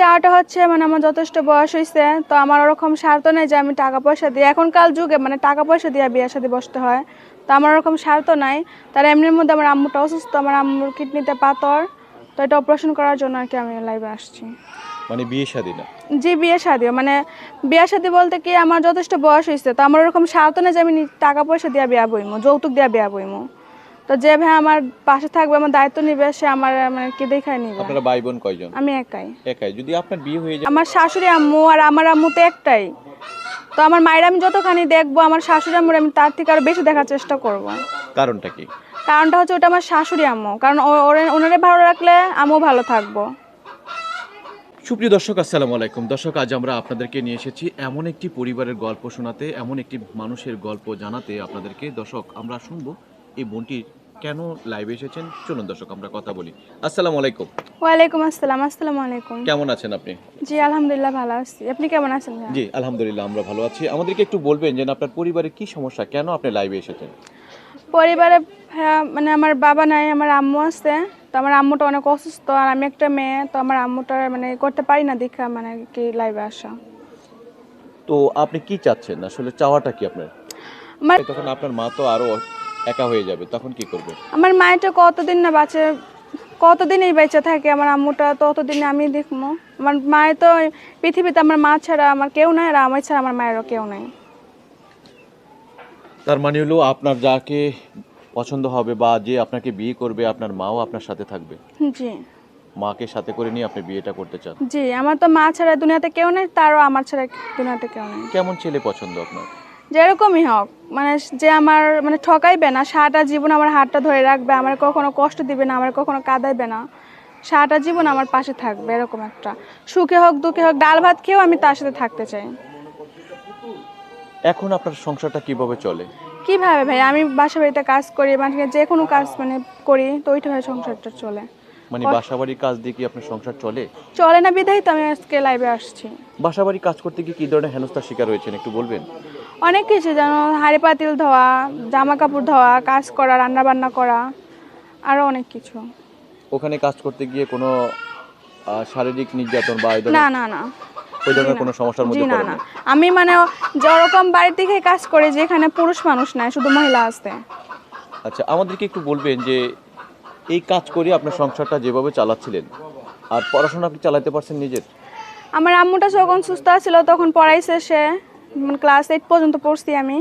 চাওয়াটা হচ্ছে মানে আমার যথেষ্ট বয়স হয়েছে তো আমার ওরকম স্বার্থ নেই যে আমি টাকা পয়সা দিয়ে এখনকার যুগে মানে টাকা পয়সা দিয়ে বিয়ের সাথে বসতে হয় তো আমার ওরকম স্বার্থ নাই। তার এমনির মধ্যে আমার আম্মুটা অসুস্থ আমার আম্মুর কিডনিতে পাথর তো এটা অপারেশন করার জন্য আর কি আমি লাইভে আসছি। মানে বিয়ে শাদী না? জি বিয়ে শাদিও মানে বিয়ে শাদি বলতে কি আমার যথেষ্ট বয়স হয়েছে তো আমার ওরকম স্বার্থ নেই যে আমি টাকা পয়সা দিয়ে বিয়া বইমু যৌতুক দিয়ে বিয়া বইমু। তো যে ভাই আমার পাশে থাকবে আমার দায়িত্ব নিবে সে আমার মানে কি দেখায় নিবে। আপনারা ভাই বোন কয়জন? আমি একাই। একাই। যদি আপনার বিয়ে হয়ে যায় আমার শাশুড়ি আম্মু আর আমার আম্মু তো একটাই। তো আমার মায়ের আমি যতখানি দেখব আমার শাশুড়ি আম্মুর আমি তার থেকে আরও বেশি দেখার চেষ্টা করব। কারণটা কি? কারণটা হচ্ছে ওটা আমার শাশুড়ি আম্মু। কারণ ওনারে ভালো রাখলে আমিও ভালো থাকব। সুপ্রিয় দর্শক আসসালামু আলাইকুম। দর্শক আজ আমরা আপনাদেরকে নিয়ে এসেছি এমন একটি পরিবারের গল্প শোনাতে এমন একটি মানুষের গল্প জানাতে আপনাদেরকে। দর্শক আমরা শুনব এই বোনটির কেন লাইভে এসেছেন? চলুন দর্শক আমরা কথা বলি। আসসালামু আলাইকুম। ওয়ালাইকুম আসসালাম আসসালামু আলাইকুম। কেমন আছেন আপনি? জি আলহামদুলিল্লাহ ভালো আছি। আপনি কেমন আছেন জি আলহামদুলিল্লাহ আমরা ভালো আছি। আমাদেরকে একটু বলবেন যে আপনার পরিবারের কি সমস্যা? কেন আপনি লাইভে এসেছেন? পরিবারে মানে আমার বাবা নাই আমার আম্মু আছে। তো আমার আম্মুটা অনেক অসুস্থ আর আমি একটা মেয়ে তো আমার আম্মুটা মানে করতে পারি না দেখা মানে কি লাইভে আসা। তো আপনি কি চাচ্ছেন? আসলে চাওয়াটা কি আপনার? তখন আপনার মা তো আরও একা হয়ে যাবে তখন কি করবে? আমার মায়েরটা কতদিন না বাঁচে কতদিন এই বেঁচে থাকে আমার আম্মুটা ততদিন আমি দেখব। আমার মায়ের তো পৃথিবীতে আমার মা ছাড়া আমার কেউ নাই আর আমার ছাড়া আমার মায়েরও কেউ নাই। তার মানে হলো আপনার যাকে পছন্দ হবে বা যে আপনাকে বিয়ে করবে আপনার মাও আপনার সাথে থাকবে। জি। মাকে সাথে করে নিয়ে আপনি বিয়েটা করতে চান? জি আমার তো মা ছাড়া দুনিয়াতে কেউ নেই তারও আমার ছাড়া দুনিয়াতে কেউ নেই। কেমন ছেলে পছন্দ আপনার? যেরকমই হোক মানে যে আমার মানে ঠকাইবে না সারাটা জীবন আমার হাতটা ধরে রাখবে আমার কখনো কষ্ট দিবে না আমার কখনো কাঁদাইবে না সারাটা জীবন আমার পাশে থাকবে এরকম একটা। সুখে হোক দুঃখে হোক ডাল ভাত খেয়েও আমি তার সাথে থাকতে চাই। এখন আপনার সংসারটা কীভাবে চলে? কীভাবে ভাই? আমি বাসা বাড়িতে কাজ করি মানে যে কোনো কাজ মানে করি তো ওইটা হয় সংসারটা চলে। মানে বাসাবাড়ির কাজ দিয়ে কি আপনার সংসার চলে? চলে না বিধাই তো আমি আজকে লাইভে আসছি। বাসাবাড়ির কাজ করতে গিয়ে কি ধরনের হেনস্থার শিকার হয়েছেন একটু বলবেন? অনেক কিছু যেন হাঁড়ি পাতিল ধোয়া জামা কাপড় ধোয়া কাজ করা রান্না বান্না করা আরও অনেক কিছু। ওখানে কাজ করতে গিয়ে কোনো আহ, শারীরিক নির্যাতন বা এই না ধরনের না না ওই ধরনের কোনো সমস্যার জি মধ্যে না পড়েন না। আমি মানে যেরকম বাড়ি থেকে কাজ করি যেখানে পুরুষ মানুষ নাই শুধু মহিলা আছে। আচ্ছা আমাদেরকে একটু বলবেন যে এই কাজ করে আপনার সংসারটা যেভাবে চালাচ্ছিলেন আর পড়াশোনা আপনি চালাতে পারছেন নিজের? আমার আম্মুটা যখন সুস্থ ছিল তখন পড়াইছে সে ক্লাস এইট পর্যন্ত পড়ছি আমি।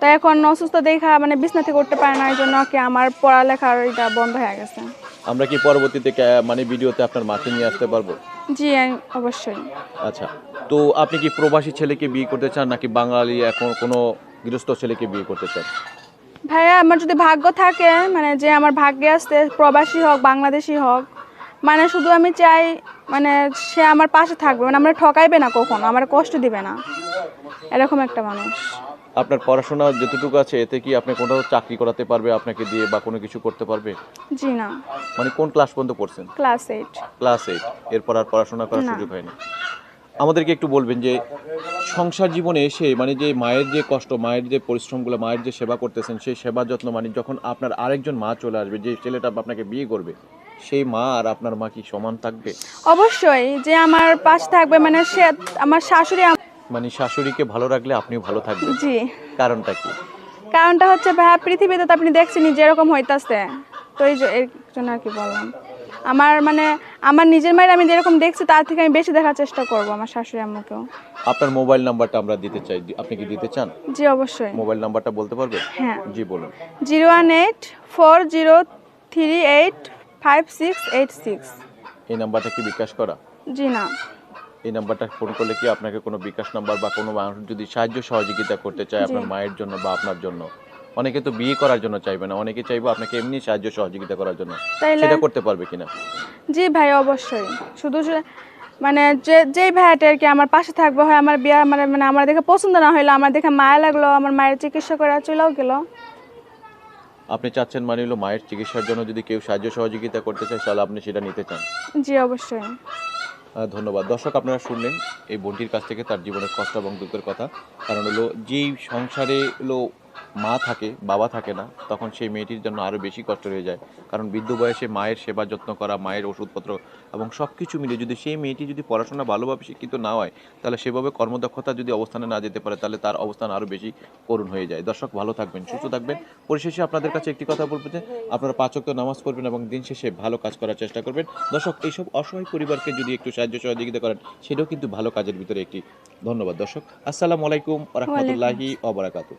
তো এখন অসুস্থ দেখা মানে বিছনাতে করতে পারে না এই জন্য কি আমার পড়ালেখার এটা বন্ধ হয়ে গেছে। আমরা কি পরবর্তীতে মানে ভিডিওতে আপনার মাকে নিয়ে আসতে পারব? জি আমি- অবশ্যই। আচ্ছা তো আপনি কি প্রবাসী ছেলেকে বিয়ে করতে চান নাকি বাঙালি এখন কোনো গৃহস্থ ছেলেকে বিয়ে করতে চান? ভাইয়া আমার যদি ভাগ্য থাকে মানে যে আমার ভাগ্যে আসতে প্রবাসী হোক বাংলাদেশি হোক মানে শুধু আমি চাই মানে সে আমার পাশে থাকবে মানে আমার ঠকাইবে না কখনো আমার কষ্ট দিবে না। এরকম একটা মানুষ। আপনার পড়াশোনা যতটুকু আছে এতে কি আপনি কোথাও চাকরি করাতে পারবে আপনাকে দিয়ে বা কোনো কিছু করতে পারবে? জি না। মানে কোন ক্লাস পর্যন্ত পড়ছেন? Class eight. Class eight. এরপর আর পড়াশোনা করার। সুযোগ হয়নি। আমাদেরকে একটু বলবেন যে সংসার জীবনে এসে মানে যে মায়ের যে কষ্ট মায়ের যে পরিশ্রমগুলো মায়ের যে সেবা করতেছেন সেই সেবা যত্ন মানে যখন আপনার আরেকজন মা চলে আসবে যে ছেলেটা আপনাকে বিয়ে করবে সেই মা আর আপনার মা কি সমান থাকবে? অবশ্যই যে আমার পাশে থাকবে মানে সে আমার শাশুড়ি মানে শাশুড়িকে ভালো রাখলে আপনিও ভালো থাকবেন। জি। কারণটা কি? কারণটা হচ্ছে ভাইয়া পৃথিবীতে তো আপনি দেখছেন যেরকম হইতাছে। তো এই জন্য আর কি বললাম। আমার মানে আমার নিজের মায়ের আমি যেরকম দেখছি তার থেকে আমি বেশি দেখার চেষ্টা করব আমার শাশুড়ি আম্মুকেও। আপনার মোবাইল নাম্বারটা আমরা দিতে চাই। আপনি কি দিতে চান? জি অবশ্যই। মোবাইল নাম্বারটা বলতে পারবেন? হ্যাঁ। জি বলুন। Zero one eight four zero three eight five six eight six. এই নাম্বারটা কি বিকাশ করা? জি না। এই নাম্বারটা ফোন করলে কি আপনাকে কোনো বিকাশ নাম্বার বা কোনো মানুষ যদি সাহায্য সহযোগিতা করতে চায় আপনার মায়ের জন্য বা আপনার জন্য? অনেকে তো বিয়ে করার জন্য চাইবে না অনেকে চাইবে আপনাকে এমনি সাহায্য সহযোগিতা করার জন্য। সেটা করতে পারবে কিনা? জি ভাই অবশ্যই। শুধু মানে যে যেই ভাইয়াটা আর কি আমার পাশে থাকবে হয় আমার বিয়ে আমার মানে আমার দেখে পছন্দ না হইল আমার দেখে মায়া লাগল আমার মায়ের চিকিৎসা করা চলেও গেল। আপনি চাচ্ছেন মানে হলো মায়ের চিকিৎসার জন্য যদি কেউ সাহায্য সহযোগিতা করতে চায় তাহলে আপনি সেটা নিতে চান। জি অবশ্যই। ধন্যবাদ। দর্শক, আপনারা শুনলেন এই বোনটির কাছ থেকে তার জীবনের কষ্ট এবং দুঃখের কথা। কারণ হলো, যেই সংসারে হলো মা থাকে বাবা থাকে না তখন সেই মেয়েটির জন্য আরও বেশি কষ্ট হয়ে যায়। কারণ বৃদ্ধ বয়সে মায়ের সেবা যত্ন করা মায়ের ওষুধপত্র এবং সব কিছু মিলে যদি সেই মেয়েটি যদি পড়াশোনা ভালোভাবে শিক্ষিত না হয় তাহলে সেভাবে কর্মদক্ষতা যদি অবস্থানে না যেতে পারে তাহলে তার অবস্থান আরও বেশি করুণ হয়ে যায়। দর্শক ভালো থাকবেন সুস্থ থাকবেন। পরিশেষে আপনাদের কাছে একটি কথা বলব যে আপনারা পাচক নামাজ পড়বেন এবং দিন শেষে ভালো কাজ করার চেষ্টা করবেন। দর্শক এইসব অসহায় পরিবারকে যদি একটু সাহায্য সহযোগিতা করেন সেটাও কিন্তু ভালো কাজের ভিতরে একটি ধন্যবাদ। দর্শক আসসালামু আলাইকুম রহমতুল্লাহি অবরাকাতু